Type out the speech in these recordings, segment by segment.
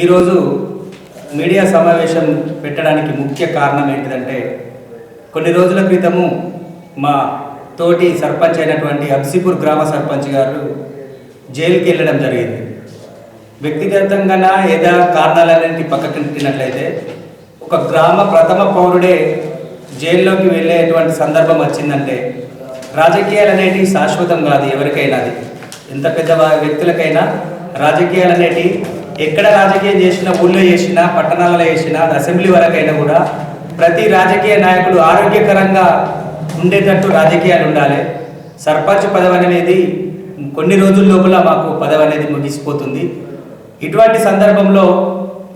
ఈరోజు మీడియా సమావేశం పెట్టడానికి ముఖ్య కారణం ఏంటిదంటే కొన్ని రోజుల క్రితము మా తోటి సర్పంచ్ అయినటువంటి అబ్సిపూర్ గ్రామ సర్పంచ్ గారు జైలుకి వెళ్ళడం జరిగింది. వ్యక్తిగతంగా ఏదా కారణాలన్నింటి పక్కకు నెట్టినట్లయితే ఒక గ్రామ ప్రథమ పౌరుడే జైల్లోకి వెళ్ళేటువంటి సందర్భం వచ్చిందంటే రాజకీయాలు అనేటివి శాశ్వతం కాదు ఎవరికైనా అది ఎంత పెద్ద వ్యక్తులకైనా రాజకీయాలు అనేటివి ఎక్కడ రాజకీయం చేసినా ఊళ్ళో చేసినా పట్టణాలలో చేసినా అసెంబ్లీ వరకైనా కూడా ప్రతి రాజకీయ నాయకుడు ఆరోగ్యకరంగా ఉండేటట్టు రాజకీయాలు ఉండాలి. సర్పంచ్ పదవి అనేది కొన్ని రోజుల లోపల మాకు పదవి అనేది ముగిసిపోతుంది. ఇటువంటి సందర్భంలో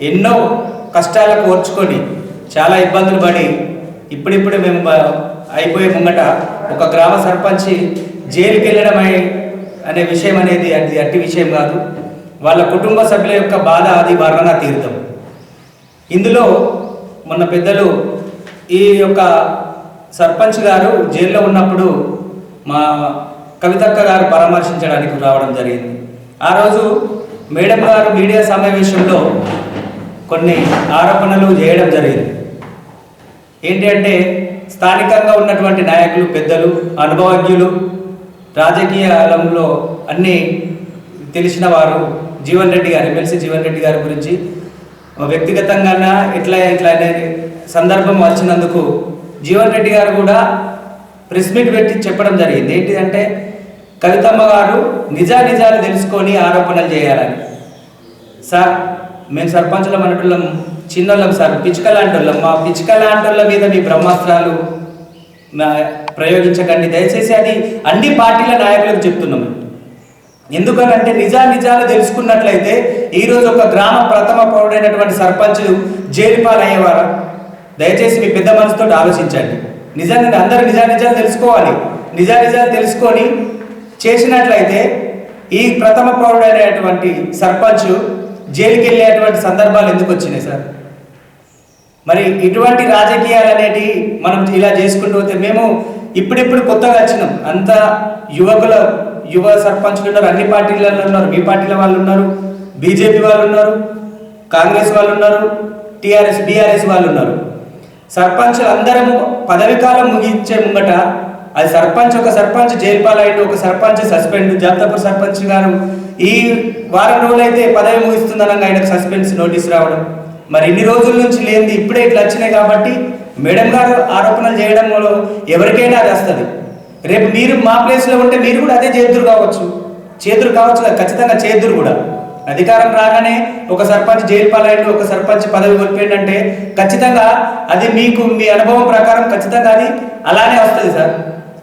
ఎన్నో కష్టాలకు ఓర్చుకొని చాలా ఇబ్బందులు పడి ఇప్పుడిప్పుడు మేము అయిపోయే ముంగట ఒక గ్రామ సర్పంచి జైలుకి వెళ్ళడం అనే విషయం అనేది అది అట్టి విషయం కాదు. వాళ్ళ కుటుంబ సభ్యుల యొక్క బాధ అది వర్ణన తీర్థం. ఇందులో మొన్న పెద్దలు ఈ యొక్క సర్పంచ్ గారు జైల్లో ఉన్నప్పుడు మా కవితక్క గారు పరామర్శించడానికి రావడం జరిగింది. ఆ రోజు మేడం గారు మీడియా సమావేశంలో కొన్ని ఆరోపణలు చేయడం జరిగింది. ఏంటి అంటే స్థానికంగా ఉన్నటువంటి నాయకులు పెద్దలు అనుభవజ్ఞులు రాజకీయాలంలో అన్నీ తెలిసిన వారు జీవన్ రెడ్డి గారు ఎమ్మెల్సీ జీవన్ రెడ్డి గారి గురించి. వ్యక్తిగతంగా ఇట్లా ఇట్లా అనే సందర్భం వచ్చినందుకు జీవన్ రెడ్డి గారు కూడా ప్రెస్ మీట్ పెట్టి చెప్పడం జరిగింది. ఏంటిదంటే కవితమ్మ గారు నిజా నిజాలు తెలుసుకొని ఆరోపణలు చేయాలని. సార్ మేము సర్పంచులం అనటం చిన్నోళ్ళం సార్ పిచ్చుక లాంటి మా పిచ్చుక వాళ్ళ మీద మీ బ్రహ్మాస్త్రాలు ప్రయోగించకండి. దయచేసి అది అన్ని పార్టీల నాయకులకు చెప్తున్నాం. ఎందుకనంటే నిజా నిజాలు తెలుసుకున్నట్లయితే ఈరోజు ఒక గ్రామ ప్రథమ పౌరుడైనటువంటి సర్పంచ్ జైలుపాలు అయ్యేవారు దయచేసి మీ పెద్ద మనసుతో ఆలోచించండి. నిజాన్ని అందరూ నిజా నిజాలు తెలుసుకోవాలి. నిజా నిజాలు తెలుసుకొని చేసినట్లయితే ఈ ప్రథమ పౌరుడైనటువంటి సర్పంచ్ జైలుకి వెళ్ళేటువంటి సందర్భాలు ఎందుకు వచ్చినాయి సార్? మరి ఇటువంటి రాజకీయాలు అనేటి మనం ఇలా చేసుకుంటూ పోతే మేము ఇప్పుడిప్పుడు కొత్తగా వచ్చినాం. అంత యువకుల యువ సర్పంచులు ఉన్నారు అన్ని పార్టీలలో ఉన్నారు. మీ పార్టీల వాళ్ళు ఉన్నారు బీజేపీ వాళ్ళు ఉన్నారు కాంగ్రెస్ వాళ్ళు ఉన్నారు టీఆర్ఎస్ బీఆర్ఎస్ వాళ్ళు ఉన్నారు. సర్పంచ్ అందరము పదవి కాలం ముగించే ముంగట అది సర్పంచ్ ఒక సర్పంచ్ జైలు పాలైన ఒక సర్పంచ్ సస్పెండ్. జాతపూర్ సర్పంచ్ గారు ఈ వారం రోజులైతే పదవి ముగిస్తుందనగా ఆయనకు సస్పెన్స్ నోటీస్ రావడం. మరి ఇన్ని రోజుల నుంచి లేనిది ఇప్పుడే ఇట్లా వచ్చినాయి కాబట్టి మేడం గారు ఆరోపణలు చేయడంలో ఎవరికైనా అది వస్తుంది. రేపు మీరు మా ప్లేస్లో ఉంటే మీరు కూడా అదే చేతురు కావచ్చు. చేతురు కావచ్చు కదా, ఖచ్చితంగా చేతురు కూడా. అధికారం రాగానే ఒక సర్పంచ్ జైలు పాలైండు ఒక సర్పంచ్ పదవి కోల్పోయిందంటే ఖచ్చితంగా అది మీకు మీ అనుభవం ప్రకారం ఖచ్చితంగా అది అలానే వస్తుంది సార్.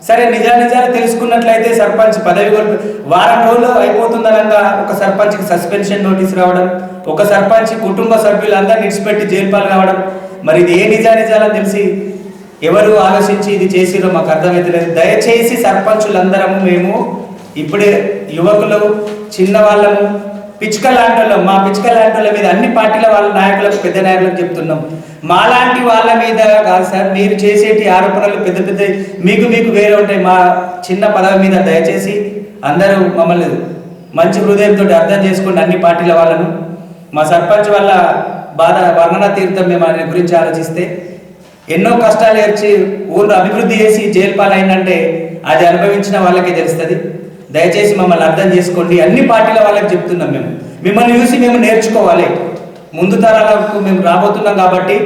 సరే నిజా నిజాలు తెలుసుకున్నట్లయితే సర్పంచ్ పదవి కోల్పో వారం రోజులు అయిపోతుందనగా ఒక సర్పంచ్కి సస్పెన్షన్ నోటీస్ రావడం ఒక సర్పంచ్ కుటుంబ సభ్యులందరూ నిడిచిపెట్టి జైలు పాలు కావడం. మరి ఇది ఏ నిజా నిజాలని తెలిసి ఎవరు ఆలోచించి ఇది చేసిరో మాకు అర్థమవుతలేదు దయచేసి సర్పంచులందరము మేము ఇప్పుడే యువకులు చిన్నవాళ్ళము పిచ్చుక లాంటి మా పిచ్చుక లాంటి మీద అన్ని పార్టీల వాళ్ళ నాయకులకు పెద్ద నాయకులకు చెప్తున్నాం. మాలాంటి వాళ్ళ మీద కాదు సార్ మీరు చేసేటి ఆరోపణలు పెద్ద పెద్ద మీకు మీకు వేరే ఉంటాయి. మా చిన్న పదవి మీద దయచేసి అందరూ మమ్మల్ని మంచి హృదయంతో అర్థం చేసుకోండి అన్ని పార్టీల వాళ్ళను. మా సర్పంచ్ వల్ల బాధ వర్ణన తీర్థం మేము ఆయన గురించి ఆలోచిస్తే ఎన్నో కష్టాలు ఏర్చి ఊరు అభివృద్ధి చేసి జైలు పాలైందంటే అది అనుభవించిన వాళ్ళకే తెలుస్తుంది. దయచేసి మమ్మల్ని అర్థం చేసుకోండి. అన్ని పార్టీల వాళ్ళకి చెప్తున్నాం మేము. మిమ్మల్ని చూసి మేము నేర్చుకోవాలి. ముందు తరాలకు మేము రాబోతున్నాం కాబట్టి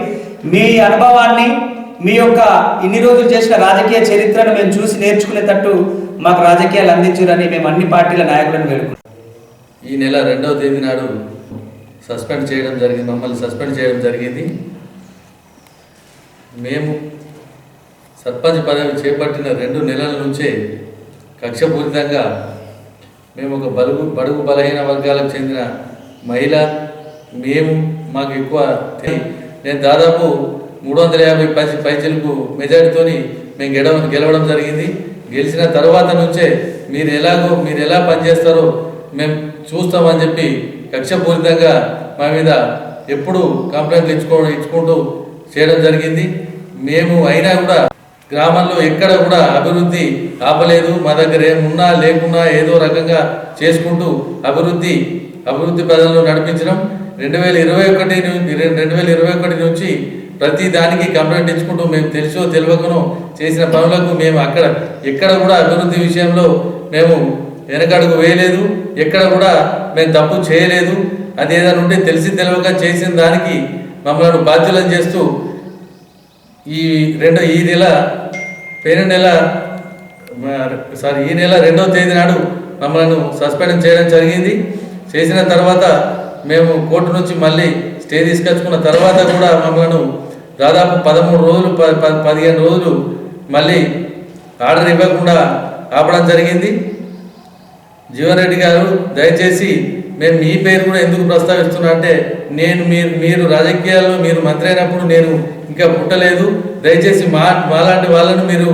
మీ అనుభవాన్ని మీ యొక్క ఇన్ని రోజులు చేసిన రాజకీయ చరిత్రను మేము చూసి నేర్చుకునేటట్టు మాకు రాజకీయాలు అందించురని మేము అన్ని పార్టీల నాయకులను వేడుకున్నాం ఈ నెల రెండవ తేదీ నాడు సస్పెండ్ చేయడం జరిగింది. మమ్మల్ని సస్పెండ్ చేయడం జరిగింది. మేము సర్పంచ్ పదవి చేపట్టిన రెండు నెలల నుంచే కక్షపూరితంగా మేము ఒక బలుగు బడుగు బలహీన వర్గాలకు చెందిన మహిళ. మేము మాకు ఎక్కువ నేను దాదాపు మూడు వందల యాభై పై పైచలకు మెజారిటీతోని మేము గెలవ గెలవడం జరిగింది. గెలిచిన తర్వాత నుంచే మీరు ఎలాగో మీరు ఎలా పనిచేస్తారో మేము చూస్తామని చెప్పి కక్షపూరితంగా మా మీద ఎప్పుడు కంప్లైంట్లు ఇచ్చుకో ఇచ్చుకుంటూ చేయడం జరిగింది. మేము అయినా కూడా గ్రామంలో ఎక్కడ కూడా అభివృద్ధి ఆపలేదు. మా దగ్గర ఏమున్నా లేకున్నా ఏదో రకంగా చేసుకుంటూ అభివృద్ధి అభివృద్ధి పదంలో నడిపించడం రెండు వేల ఇరవై ఒకటి నుంచి రెండు వేల ఇరవై ఒకటి నుంచి ప్రతి దానికి కంప్లైంట్ ఇచ్చుకుంటూ మేము తెలుసో తెలియకనో చేసిన పనులకు మేము అక్కడ ఎక్కడ కూడా అభివృద్ధి విషయంలో మేము వెనకడుగు వేయలేదు. ఎక్కడ కూడా మేము తప్పు చేయలేదు. అది ఏదైనా ఉంటే తెలిసి తెలియక చేసిన దానికి మమ్మల్ని బాధ్యులను చేస్తూ ఈ రెండో ఈ నెల పేరు నెల సారీ ఈ నెల రెండవ తేదీ నాడు మమ్మల్ని సస్పెండ్ చేయడం జరిగింది. చేసిన తర్వాత మేము కోర్టు నుంచి మళ్ళీ స్టే తీసుకొచ్చుకున్న తర్వాత కూడా మమ్మల్ని దాదాపు పదమూడు రోజులు ప పదిహేను రోజులు మళ్ళీ ఆర్డర్ ఇవ్వకుండా ఆపడం జరిగింది. జీవన్ రెడ్డి గారు దయచేసి మేము మీ పేరు కూడా ఎందుకు ప్రస్తావిస్తున్నా అంటే నేను మీరు మీరు రాజకీయాల్లో మీరు మంత్రి అయినప్పుడు నేను ఇంకా పుట్టలేదు. దయచేసి మా మాలాంటి వాళ్ళను మీరు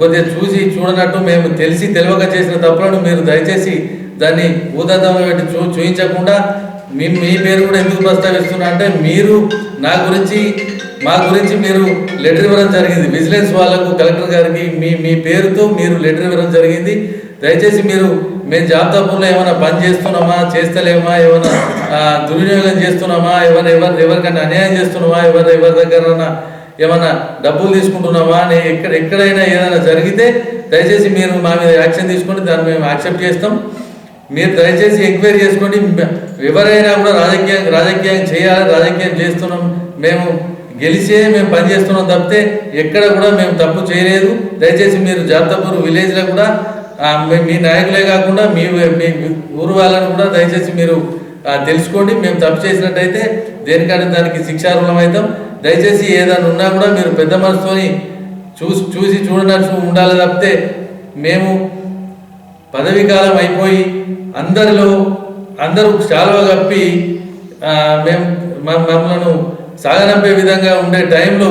కొద్దిగా చూసి చూడనట్టు మేము తెలిసి తెలియక చేసిన తప్పులను మీరు దయచేసి దాన్ని ఊదద్దంలో పెట్టి చూ చూపించకుండా మీ మీ పేరు కూడా ఎందుకు ప్రస్తావిస్తున్నా అంటే మీరు నా గురించి మా గురించి మీరు లెటర్ ఇవ్వడం జరిగింది. విజిలెన్స్ వాళ్ళకు కలెక్టర్ గారికి మీ మీ పేరుతో మీరు లెటర్ ఇవ్వడం జరిగింది. దయచేసి మీరు మేము జాబ్ ఏమైనా పని చేస్తున్నామా చేస్తలేమా ఏమైనా దుర్వినియోగం చేస్తున్నామా ఎవరు ఎవరు ఎవరికైనా అన్యాయం చేస్తున్నామా ఎవరు ఎవరి దగ్గర ఏమైనా డబ్బులు తీసుకుంటున్నామా అని ఎక్కడ ఎక్కడైనా ఏదైనా జరిగితే దయచేసి మీరు మా మీద యాక్షన్ తీసుకొని దాన్ని మేము యాక్సెప్ట్ చేస్తాం. మీరు దయచేసి ఎంక్వైరీ చేసుకోండి. ఎవరైనా కూడా రాజకీయం రాజకీయం చేయాలి రాజకీయం చేస్తున్నాం. మేము గెలిచే మేము పనిచేస్తున్నాం తప్పితే ఎక్కడ కూడా మేము తప్పు చేయలేదు. దయచేసి మీరు జాతపూర్ విలేజ్లో కూడా మీ- నాయకులే కాకుండా మీ మీ ఊరు వాళ్ళని కూడా దయచేసి మీరు తెలుసుకోండి. మేము తప్పు చేసినట్టయితే దేనికంటే దానికి శిక్షార్హులం అవుతాం. దయచేసి ఏదైనా ఉన్నా కూడా మీరు పెద్ద మనసుతోని చూసి చూసి చూడనట్టు ఉండాలి తప్పితే మేము పదవీ కాలం అయిపోయి అందరిలో అందరూ శాలువ కప్పి మేము మమ్మలను సాగనంపే విధంగా ఉండే టైంలో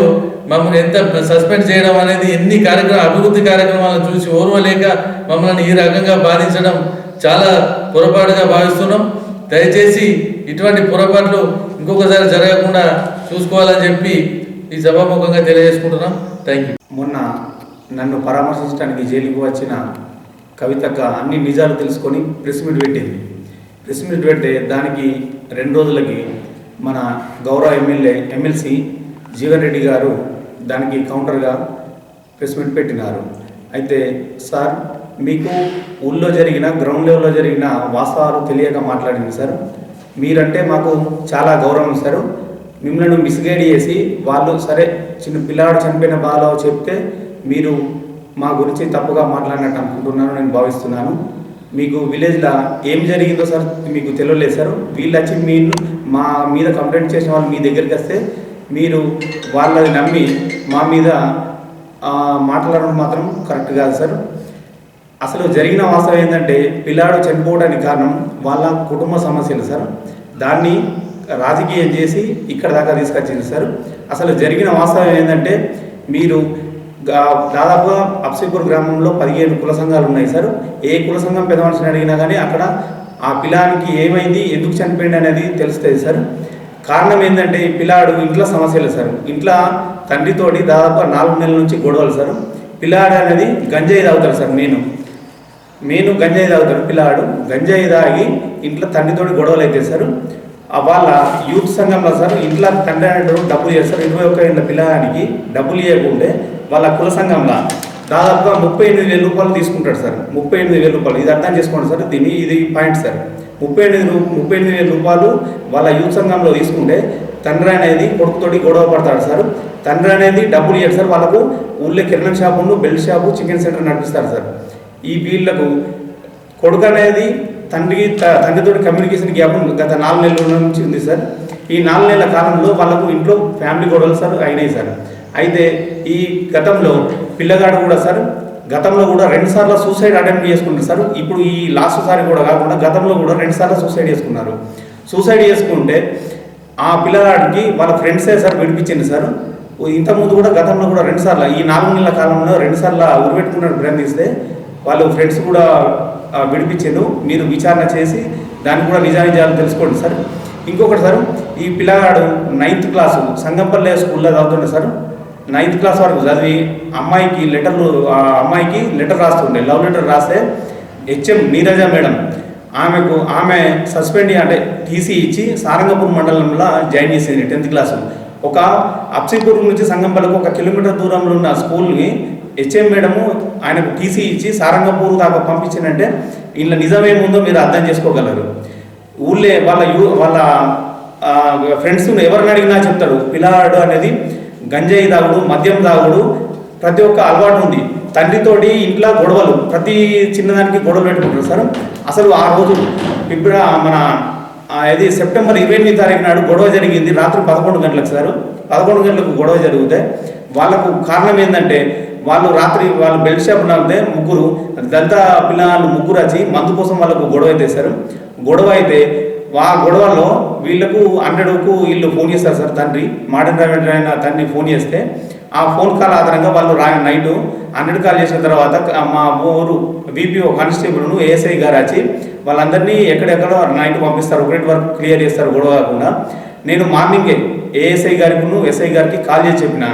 మమ్మల్ని ఎంత సస్పెండ్ చేయడం అనేది ఎన్ని కార్యక్రమ అభివృద్ధి కార్యక్రమాలను చూసి ఓర్వలేక మమ్మల్ని ఈ రకంగా బాధించడం చాలా పొరపాటుగా భావిస్తున్నాం. దయచేసి ఇటువంటి పొరపాట్లు ఇంకొకసారి జరగకుండా చూసుకోవాలని చెప్పి ఈ సభాముఖంగా తెలియజేసుకుంటున్నాం. థ్యాంక్ యూ మొన్న నన్ను పరామర్శించడానికి జైలుకు వచ్చిన కవితక్క అన్ని నిజాలు తెలుసుకొని ప్రెస్ మీట్ పెట్టింది. ప్రెస్ మీట్ పెడితే దానికి రెండు రోజులకి మన గౌరవ ఎమ్మెల్యే ఎమ్మెల్సీ జీవన్ రెడ్డి గారు దానికి కౌంటర్గా ప్రెస్ మీట్ పెట్టినారు. అయితే సార్ మీకు ఊళ్ళో జరిగిన గ్రౌండ్ లెవెల్లో జరిగిన వాస్తవాలు తెలియక మాట్లాడింది సార్. మీరంటే మాకు చాలా గౌరవం సార్. మిమ్మల్ని మిస్గైడ్ చేసి వాళ్ళు సరే చిన్న పిల్లాడు చనిపోయిన బాధలో చెప్తే మీరు మా గురించి తప్పుగా మాట్లాడినట్టు అనుకుంటున్నాను నేను భావిస్తున్నాను. మీకు విలేజ్లో ఏం జరిగిందో సార్ మీకు తెలియలేదు సార్. వీళ్ళు వచ్చి మీరు మా మీద కంప్లైంట్ చేసిన వాళ్ళు మీ దగ్గరికి వస్తే మీరు వాళ్ళని నమ్మి మా మీద మాట్లాడడం మాత్రం కరెక్ట్ కాదు సార్. అసలు జరిగిన వాస్తవం ఏంటంటే పిల్లాడు చనిపోవడానికి కారణం వాళ్ళ కుటుంబ సమస్యలు సార్. దాన్ని రాజకీయం చేసి ఇక్కడ దాకా తీసుకొచ్చింది సార్. అసలు జరిగిన వాస్తవం ఏంటంటే మీరు దాదాపుగా అప్సిపూర్ గ్రామంలో పదిహేను కుల సంఘాలు ఉన్నాయి సార్. ఏ కుల సంఘం పెద్ద మనిషిని అడిగినా కానీ అక్కడ ఆ పిల్లానికి ఏమైంది ఎందుకు చనిపోయింది అనేది తెలుస్తుంది సార్. కారణం ఏంటంటే ఈ పిల్లాడు ఇంట్లో సమస్యలు సార్. ఇంట్లో తండ్రితోటి దాదాపు నాలుగు నెలల నుంచి గొడవలు సార్. పిల్లాడు అనేది గంజాయి తాగుతాడు సార్ నేను నేను గంజాయి తాగుతాడు పిల్లాడు. గంజాయి తాగి ఇంట్లో తండ్రితోటి గొడవలు అయితే సార్. వాళ్ళ యూత్ సంఘంలో సార్ ఇంట్లో తండ్రి అనేటప్పుడు డబ్బులు చేస్తారు ఇరవై ఒక్క ఏళ్ళ పిల్లగానికి డబ్బులు ఇవ్వకుంటే వాళ్ళ కుల సంఘంలో దాదాపుగా ముప్పై ఎనిమిది వేల రూపాయలు తీసుకుంటాడు సార్. ముప్పై ఎనిమిది వేల రూపాయలు. ఇది అర్థం చేసుకోండి సార్. దీన్ని ఇది పాయింట్ సార్. ముప్పై ఎనిమిది రూ ముప్పై ఎనిమిది వేల రూపాయలు వాళ్ళ యూత్ సంఘంలో తీసుకుంటే తండ్రి అనేది కొడుకుతోటి గొడవ పడతాడు సార్. తండ్రి అనేది డబ్బులు ఇవ్వడు సార్. వాళ్ళకు ఊళ్ళో కిరణం షాపును బెల్ట్ షాపు చికెన్ సెంటర్ నడిపిస్తారు సార్. ఈ వీళ్ళకు కొడుకు అనేది తండ్రికి త- తండ్రితోటి కమ్యూనికేషన్ గ్యాప్ గత నాలుగు నెలల నుంచి ఉంది సార్. ఈ నాలుగు నెలల కాలంలో వాళ్ళకు ఇంట్లో ఫ్యామిలీ గొడవలు సార్ అయినాయి సార్. అయితే ఈ గతంలో పిల్లగాడు కూడా సార్ గతంలో కూడా రెండు సార్లు సూసైడ్ అటెంప్ట్ చేసుకుంటారు సార్. ఇప్పుడు ఈ లాస్ట్ సారి కూడా కాకుండా గతంలో కూడా రెండు సార్లు సూసైడ్ చేసుకున్నారు. సూసైడ్ చేసుకుంటే ఆ పిల్లగాడికి వాళ్ళ ఫ్రెండ్సే సార్ విడిపించింది సార్. ఇంతకుముందు కూడా గతంలో కూడా రెండు సార్లు ఈ నాలుగు నెలల కాలంలో రెండు సార్లు ఉరిపెట్టుకున్నట్టు ప్రయత్నిస్తే వాళ్ళు ఫ్రెండ్స్ కూడా విడిపించారు మీరు విచారణ చేసి దాన్ని కూడా నిజానిజాలు తెలుసుకోండి సార్. ఇంకొకటి సార్ ఈ పిల్లగాడు నైన్త్ క్లాసు సంగంపల్లె స్కూల్లో చదువుతుండే సార్. నైన్త్ క్లాస్ వరకు చదివి అమ్మాయికి లెటర్లు ఆ అమ్మాయికి లెటర్ రాస్తుండే లవ్ లెటర్ రాస్తే హెచ్ఎం నీరజ మేడం ఆమెకు ఆమె సస్పెండ్ అంటే టీసీ ఇచ్చి సారంగపూర్ మండలంలో జాయిన్ చేసింది టెన్త్ క్లాస్ ఒక అప్సిపూర్ నుంచి సంగంపల్లికి ఒక కిలోమీటర్ దూరంలో ఉన్న స్కూల్ని హెచ్ఎం మేడము ఆయనకు టీసీ ఇచ్చి సారంగపూర్ దాకా పంపించిందంటే ఇంట్లో నిజమేముందో మీరు అర్థం చేసుకోగలరు. ఊళ్ళే వాళ్ళ యూ వాళ్ళ ఫ్రెండ్స్ ఎవరిని అడిగినా చెప్తాడు పిల్లాడు అనేది గంజాయి తాగుడు మద్యం తాగుడు ప్రతి ఒక్క అలవాటు ఉంది. తండ్రితోటి ఇంట్లో గొడవలు ప్రతి చిన్నదానికి గొడవలు పెట్టుకుంటారు సార్. అసలు ఆ రోజు ఫిబ్రవరి మన ఇది సెప్టెంబర్ ఇరవై ఎనిమిది తారీఖు నాడు గొడవ జరిగింది రాత్రి పదకొండు గంటలకు సార్. పదకొండు గంటలకు గొడవ జరిగితే వాళ్ళకు కారణం ఏంటంటే వాళ్ళు రాత్రి వాళ్ళు బెల్ట్ షాప్ నడితే ముగ్గురు దళిత పిల్లలు ముగ్గురు వచ్చి మందు కోసం వాళ్ళకు గొడవ అయితే సార్. గొడవ అయితే ఆ గొడవలో వీళ్ళకు హండ్రెడ్కు వీళ్ళు ఫోన్ చేస్తారు సార్ తండ్రి మాడన్ డ్రైవర్ అయిన తండ్రి ఫోన్ చేస్తే ఆ ఫోన్ కాల్ ఆధారంగా వాళ్ళు రా నైట్ హండ్రెడ్ కాల్ చేసిన తర్వాత మా ఊరు బీపీఓ కానిస్టేబుల్ను ఏఎస్ఐ గారు వచ్చి వాళ్ళందరినీ ఎక్కడెక్కడో నైట్ పంపిస్తారు ఒకటి వరకు క్లియర్ చేస్తారు గొడవ కాకుండా. నేను మార్నింగే ఏఎస్ఐ గారికి ఎస్ఐ గారికి కాల్ చేసి చెప్పిన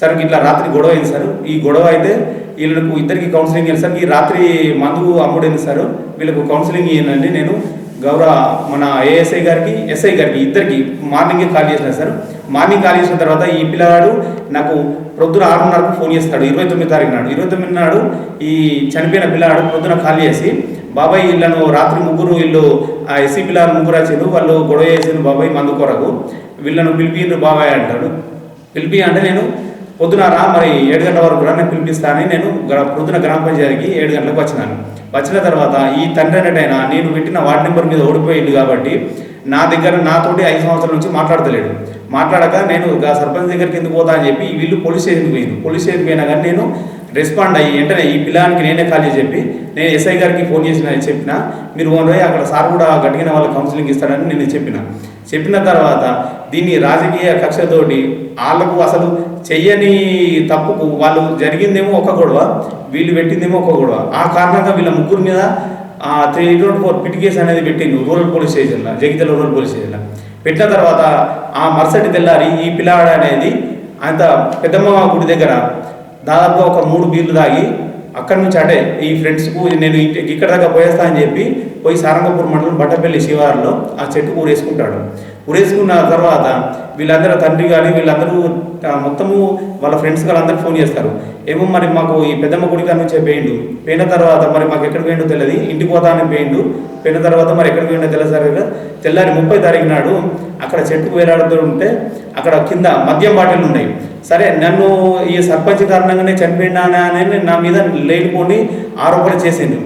సార్ ఇట్లా రాత్రి గొడవ అయింది సార్ ఈ గొడవ అయితే వీళ్ళకు ఇద్దరికి కౌన్సిలింగ్ ఇవ్వాలి సార్ ఈ రాత్రి మందు అమ్ముడైంది సార్ వీళ్ళకు కౌన్సిలింగ్ ఇవ్వనండి నేను గౌరవ మన ఏఎస్ఐ గారికి ఎస్ఐ గారికి ఇద్దరికి మార్నింగే కాల్ చేసిన సార్. మార్నింగ్ కాల్ చేసిన తర్వాత ఈ పిల్లవాడు నాకు ప్రొద్దున ఆరున్నరకు ఫోన్ చేస్తాడు. ఇరవై తొమ్మిది తారీఖు నాడు. ఇరవై తొమ్మిది నాడు ఈ చనిపోయిన పిల్లవాడు ప్రొద్దున కాల్ చేసి బాబాయ్ వీళ్ళను రాత్రి ముగ్గురు వీళ్ళు ఆ ఎస్సీ పిల్లలు ముగ్గురు వచ్చారు వాళ్ళు గొడవ చేసిన బాబాయ్ మందు కొరకు. వీళ్ళను పిలిపిండ్రు బాబాయ్ అంటాడు. పిలిపి అంటే నేను పొద్దున రా మరి ఏడు గంటల వరకు రా నేను పిలిపిస్తానని నేను గ్రా- పొద్దున గ్రామ పంచాయతీకి ఏడు గంటలకు వచ్చినాను. వచ్చిన తర్వాత ఈ తండ్రి అనేటైనా నేను పెట్టిన వార్డు నెంబర్ మీద ఓడిపోయాడు కాబట్టి నా దగ్గర నాతోటి ఐదు సంవత్సరాల నుంచి మాట్లాడతలేడు. మాట్లాడక నేను సర్పంచ్ దగ్గరికి ఎందుకు పోతా అని చెప్పి వీళ్ళు పోలీస్ స్టేషన్కి పోయింది పోలీస్ స్టేషన్కి పోయినా కానీ నేను రెస్పాండ్ అయ్యి వెంటనే ఈ పిల్లానికి నేనే కాల్ చేసి చెప్పి నేను ఎస్ఐ గారికి ఫోన్ చేసిన చెప్పిన మీరు వన్ పోయి అక్కడ సార్ కూడా గట్టిగా వాళ్ళ కౌన్సిలింగ్ ఇస్తాడని నేను చెప్పిన. చెప్పిన తర్వాత దీన్ని రాజకీయ కక్షతోటి వాళ్ళకు అసలు చెయ్యని తప్పుకు వాళ్ళు జరిగిందేమో ఒక గొడవ వీళ్ళు పెట్టిందేమో ఒక గొడవ. ఆ కారణంగా వీళ్ళ ముగ్గురు మీద త్రీ ఎయిట్ ఫోర్ పిటికేస్ అనేది పెట్టిండు రూరల్ పోలీస్ స్టేషన్లో జగితల రూరల్ పోలీస్ స్టేషన్లో పెట్టిన తర్వాత ఆ మరుసటి తెల్లారి ఈ పిల్లాడు అనేది అంత పెద్దమ్మ గుడి దగ్గర దాదాపుగా ఒక మూడు బీర్లు తాగి అక్కడి నుంచి అటే ఈ ఫ్రెండ్స్కు నేను ఇక్కడ దాకా పోయేస్తా అని చెప్పి పోయి సారంగపూర్ మండలం బట్టపల్లి శివారులో ఆ చెట్టు ఊరేసుకుంటాడు. ఊరేసుకున్న తర్వాత వీళ్ళందరూ తండ్రి కానీ వీళ్ళందరూ మొత్తము వాళ్ళ ఫ్రెండ్స్ వాళ్ళందరూ ఫోన్ చేస్తారు. ఏమో మరి మాకు ఈ పెద్దమ్మ గుడి కాడ నుంచే పోయిండు. పోయిన తర్వాత మరి మాకు ఎక్కడ పోయిండో తెలియదు ఇంటికి పోతా అని పోయిండు. పోయిన తర్వాత మరి ఎక్కడ పోయిండో తెలియదు తెల్లారి ముప్పై తారీఖు నాడు అక్కడ చెట్టుకు వేలాడుతూ ఉంటే అక్కడ కింద మద్యం బాటిల్ ఉన్నాయి. సరే నన్ను ఈ సర్పంచ్ కారణంగానే చనిపోయినా అని నా మీద లేనిపోని ఆరోపణ చేసింది.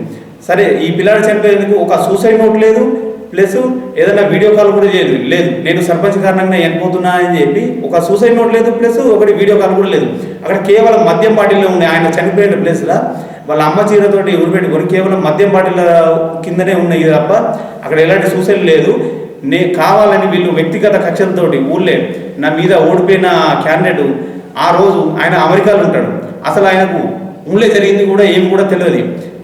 సరే ఈ పిల్లాడు చనిపోయేందుకు ఒక సూసైడ్ నోట్ లేదు ప్లస్ ఏదైనా వీడియో కాల్ కూడా చేయదు లేదు నేను సర్పంచ్ కారణంగా చనిపోతున్నా అని చెప్పి ఒక సూసైడ్ నోట్ లేదు ప్లస్ ఒకటి వీడియో కాల్ కూడా లేదు. అక్కడ కేవలం మద్యం పార్టీలో ఉన్నాయి ఆయన చనిపోయిన ప్లేస్లో వాళ్ళ అమ్మ చీరతోటి ఉరిపెట్టుకొని కేవలం మద్యం బాటిల్ కిందనే ఉన్నాయి తప్ప అక్కడ ఎలాంటి సూసైడ్ లేదు. నే కావాలని వీళ్ళు వ్యక్తిగత కక్షలతోటి ఊళ్ళే నా మీద ఓడిపోయిన క్యాండిడేట్ ఆ రోజు ఆయన అమెరికాలో ఉంటాడు. అసలు ఆయనకు ఉండే జరిగింది కూడా ఏం కూడా తెలియదు.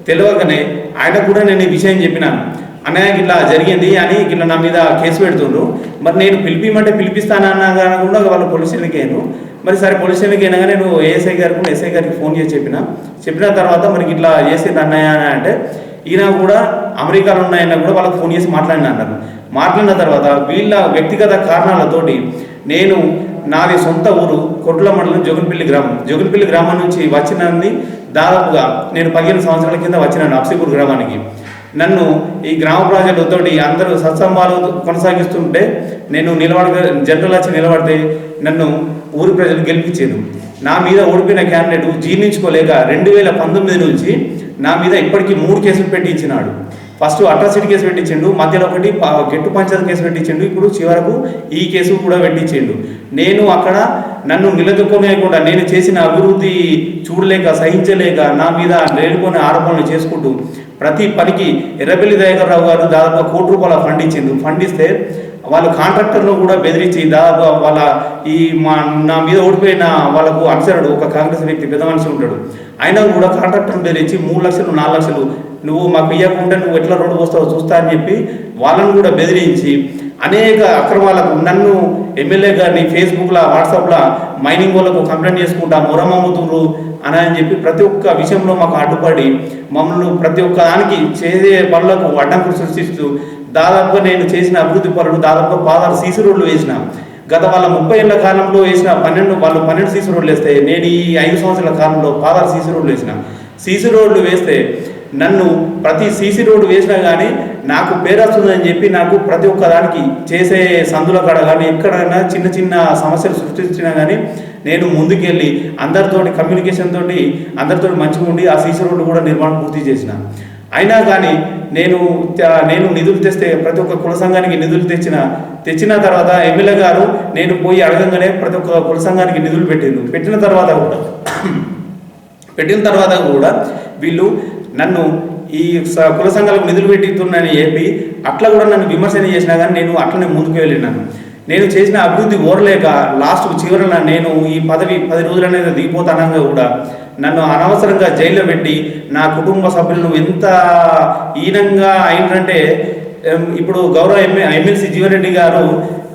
తెలియకనే ఆయన కూడా నేను ఈ విషయం చెప్పినాను అన్నయ్య ఇట్లా జరిగింది అని ఇట్లా నా మీద కేసు పెడుతుండ్రు. మరి నేను పిలిపిమంటే పిలిపిస్తానన్నా కానీ కూడా వాళ్ళు పోలీస్ స్టేషన్కి అయ్యాను మరి సరే పోలీస్ స్టేషన్కి అయినా కానీ నేను ఏఎస్ఐ గారికి ఎస్ఐ గారికి ఫోన్ చేసి చెప్పిన. చెప్పిన తర్వాత మనకి ఇట్లా చేసేది అన్నయ్య అని అంటే ఈయన కూడా అమెరికాలో ఉన్నాయన్న కూడా వాళ్ళకి ఫోన్ చేసి మాట్లాడిన అన్నారు. మాట్లాడిన తర్వాత వీళ్ళ వ్యక్తిగత కారణాలతోటి నేను నాది సొంత ఊరు కొట్ల మండలం జోగినపల్లి గ్రామం. జోగినపల్లి గ్రామం నుంచి వచ్చినది దాదాపుగా నేను పదిహేను సంవత్సరాల కింద వచ్చినాను అప్సిపూర్ గ్రామానికి. నన్ను ఈ గ్రామ ప్రజలతోటి అందరూ సత్సంబాలు కొనసాగిస్తుంటే నేను నిలబడ జనరల్ వచ్చి నిలబడితే నన్ను ఊరి ప్రజలు గెలిపించేది. నా మీద ఓడిపోయిన క్యాండిడేట్ జీర్ణించుకోలేక రెండు వేల పంతొమ్మిది నుంచి నా మీద ఇప్పటికీ మూడు కేసులు పెట్టించినాడు ఫస్ట్ అట్రాసిటీ కేసు పెట్టించిండు మధ్యలో ఒకటి గెట్టు పంచాయతీ కేసు పెట్టించిండు ఇప్పుడు చివరకు ఈ కేసు కూడా పెట్టించిండు. నేను అక్కడ నన్ను నిలదొక్కలేకుండా నేను చేసిన అభివృద్ధి చూడలేక సహించలేక నా మీద లేనిపోయిన ఆరోపణలు చేసుకుంటూ ప్రతి పనికి ఎర్రబెల్లి దయాకర్ రావు గారు దాదాపు కోటి రూపాయల ఫండ్ ఇచ్చిండు. ఫండ్ ఇస్తే వాళ్ళు కాంట్రాక్టర్లు కూడా బెదిరించి దాదాపు వాళ్ళ ఈ మా నా మీద ఓడిపోయిన వాళ్ళకు అనుసరుడు ఒక కాంగ్రెస్ వ్యక్తి పెద్ద మనిషి ఉంటాడు. అయినా కూడా కాంట్రాక్టర్ని బెదిరించి మూడు లక్షలు నాలుగు లక్షలు నువ్వు మాకు ఇవ్వకుండా నువ్వు ఎట్లా రోడ్డు పోస్తావో చూస్తా అని చెప్పి వాళ్ళను కూడా బెదిరించి అనేక అక్రమాలకు నన్ను ఎమ్మెల్యే గారిని ఫేస్బుక్లో వాట్సాప్లో మైనింగ్ వాళ్ళకు కంప్లైంట్ చేసుకుంటా మొరమమ్ముతున్నారు అని అని చెప్పి ప్రతి ఒక్క విషయంలో మాకు అడ్డుపడి మమ్మల్ని ప్రతి ఒక్క దానికి చేసే పనులకు అడ్డంకులు సృష్టిస్తూ దాదాపుగా నేను చేసిన అభివృద్ధి పనులు దాదాపుగా పాదాలు సీసీ రోడ్లు వేసిన. గత వాళ్ళ ముప్పై ఏళ్ళ కాలంలో వేసిన పన్నెండు వాళ్ళు పన్నెండు సీసీ రోడ్లు వేస్తే నేను ఈ ఐదు సంవత్సరాల కాలంలో పాదాలు సీసీ రోడ్లు వేసిన. సీసీ రోడ్లు వేస్తే నన్ను ప్రతి సీసీ రోడ్డు వేసినా కానీ నాకు పేరొస్తుందని చెప్పి నాకు ప్రతి ఒక్క దానికి చేసే సందుల కాడ కానీ ఎక్కడైనా చిన్న చిన్న సమస్యలు సృష్టించినా కానీ నేను ముందుకెళ్ళి అందరితోటి కమ్యూనికేషన్ తోటి అందరితో మంచిగా ఉండి ఆ సీసీ రోడ్డు కూడా నిర్మాణం పూర్తి చేసిన. అయినా కానీ నేను నేను నిధులు తెస్తే ప్రతి ఒక్క కుల సంఘానికి నిధులు తెచ్చిన తెచ్చిన తర్వాత ఎమ్మెల్యే గారు నేను పోయి అడగంగానే ప్రతి ఒక్క కుల సంఘానికి నిధులు పెట్టిండు. పెట్టిన తర్వాత కూడా పెట్టిన తర్వాత కూడా వీళ్ళు నన్ను ఈ స- కుల సంఘాలకు నిధులు పెట్టిస్తున్నానని చెప్పి అట్లా కూడా నన్ను విమర్శన చేసినా కానీ నేను అట్లనే ముందుకు వెళ్ళినాను. నేను చేసిన అభివృద్ధి ఓరలేక లాస్ట్ చివరన నేను ఈ పదవి పది రోజులు అనేది దిగిపోతానంగా కూడా నన్ను అనవసరంగా జైల్లో పెట్టి నా కుటుంబ సభ్యులను ఎంత హీనంగా అయినంటే ఇప్పుడు గౌరవ ఎంఏ ఎమ్మెల్సీ జీవరెడ్డి గారు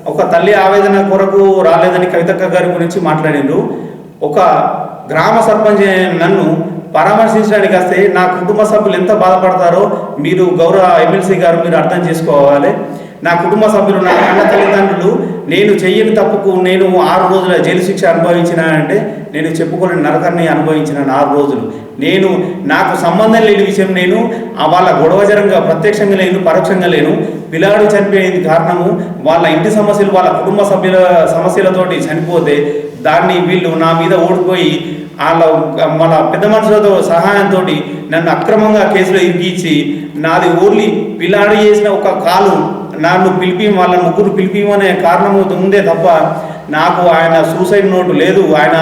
ఒక తల్లి ఆవేదన కొరకు రాలేదని కవితక్క గారి గురించి మాట్లాడిండ్రు. ఒక గ్రామ సర్పంచ్ నన్ను పరామర్శించడానికి వస్తే నా కుటుంబ సభ్యులు ఎంత బాధపడతారో మీరు గౌరవ ఎమ్మెల్సీ గారు మీరు అర్థం చేసుకోవాలి. నా కుటుంబ సభ్యులు నా అన్న తల్లిదండ్రులు నేను చెయ్యని తప్పుకు నేను ఆరు రోజుల జైలు శిక్ష అనుభవించిన అంటే నేను చెప్పుకోలేని నరకాన్ని అనుభవించిన ఆరు రోజులు. నేను నాకు సంబంధం లేని విషయం నేను వాళ్ళ గొడవజరంగా ప్రత్యక్షంగా లేను పరోక్షంగా లేను. పిల్లాడు చనిపోయేది కారణము వాళ్ళ ఇంటి సమస్యలు వాళ్ళ కుటుంబ సభ్యుల సమస్యలతోటి చనిపోతే దాన్ని వీళ్ళు నా మీద ఓడిపోయి వాళ్ళ మన పెద్ద మనుషులతో సహాయంతో నన్ను అక్రమంగా కేసులో ఇరికించి నాది ఓన్లీ పిల్లాడు చేసిన ఒక కాలు. నన్ను పిలిపి వాళ్ళ ముగ్గురు పిలిపిమనే కారణం ఉందే తప్ప నాకు ఆయన సూసైడ్ నోటు లేదు ఆయన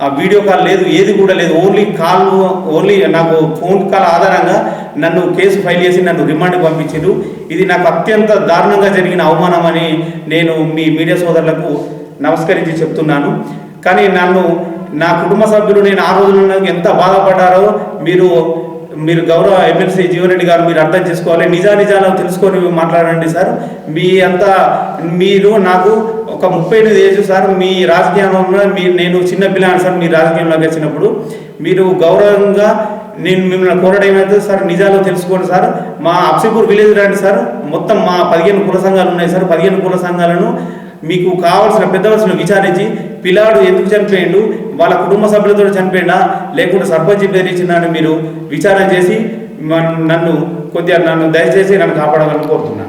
ఆ వీడియో కాల్ లేదు ఏది కూడా లేదు. ఓన్లీ కాల్ ఓన్లీ నాకు ఫోన్ కాల్ ఆధారంగా నన్ను కేసు ఫైల్ చేసి నన్ను రిమాండ్ పంపించారు ఇది నాకు అత్యంత దారుణంగా జరిగిన అవమానం అని నేను మీ మీడియా సోదరులకు నమస్కరించి చెప్తున్నాను. కానీ నన్ను నా కుటుంబ సభ్యులు నేను ఆ రోజుల్లో నాకు ఎంత బాధపడ్డారో మీరు మీరు గౌరవ ఎమ్మెల్సీ జీవన్రెడ్డి గారు మీరు అర్థం చేసుకోవాలి. నిజానిజాలు తెలుసుకొని మాట్లాడండి సార్. మీ అంత మీరు నాకు ఒక ముప్పై ఎనిమిది ఏజ్ సార్. మీ రాజకీయంలో మీ నేను చిన్న పిల్లని సార్. మీ రాజకీయంలోకి వచ్చినప్పుడు మీరు గౌరవంగా నేను మిమ్మల్ని కోరడం ఏమైతే సార్ నిజాలు తెలుసుకోండి సార్. మా అప్సిపూర్ విలేజ్ రండి సార్. మొత్తం మా పదిహేను కుల సంఘాలు ఉన్నాయి సార్. పదిహేను కుల సంఘాలను మీకు కావాల్సిన పెద్దవలసిన విచారించి పిల్లాడు ఎందుకు చనిపోయిండు వాళ్ళ కుటుంబ సభ్యులతో చనిపోయినా లేకుంటే సర్పంచ్ బెదిరించిందని మీరు విచారణ చేసి నన్ను కొద్దిగా నన్ను దయచేసి నన్ను కాపాడాలని కోరుతున్నాను.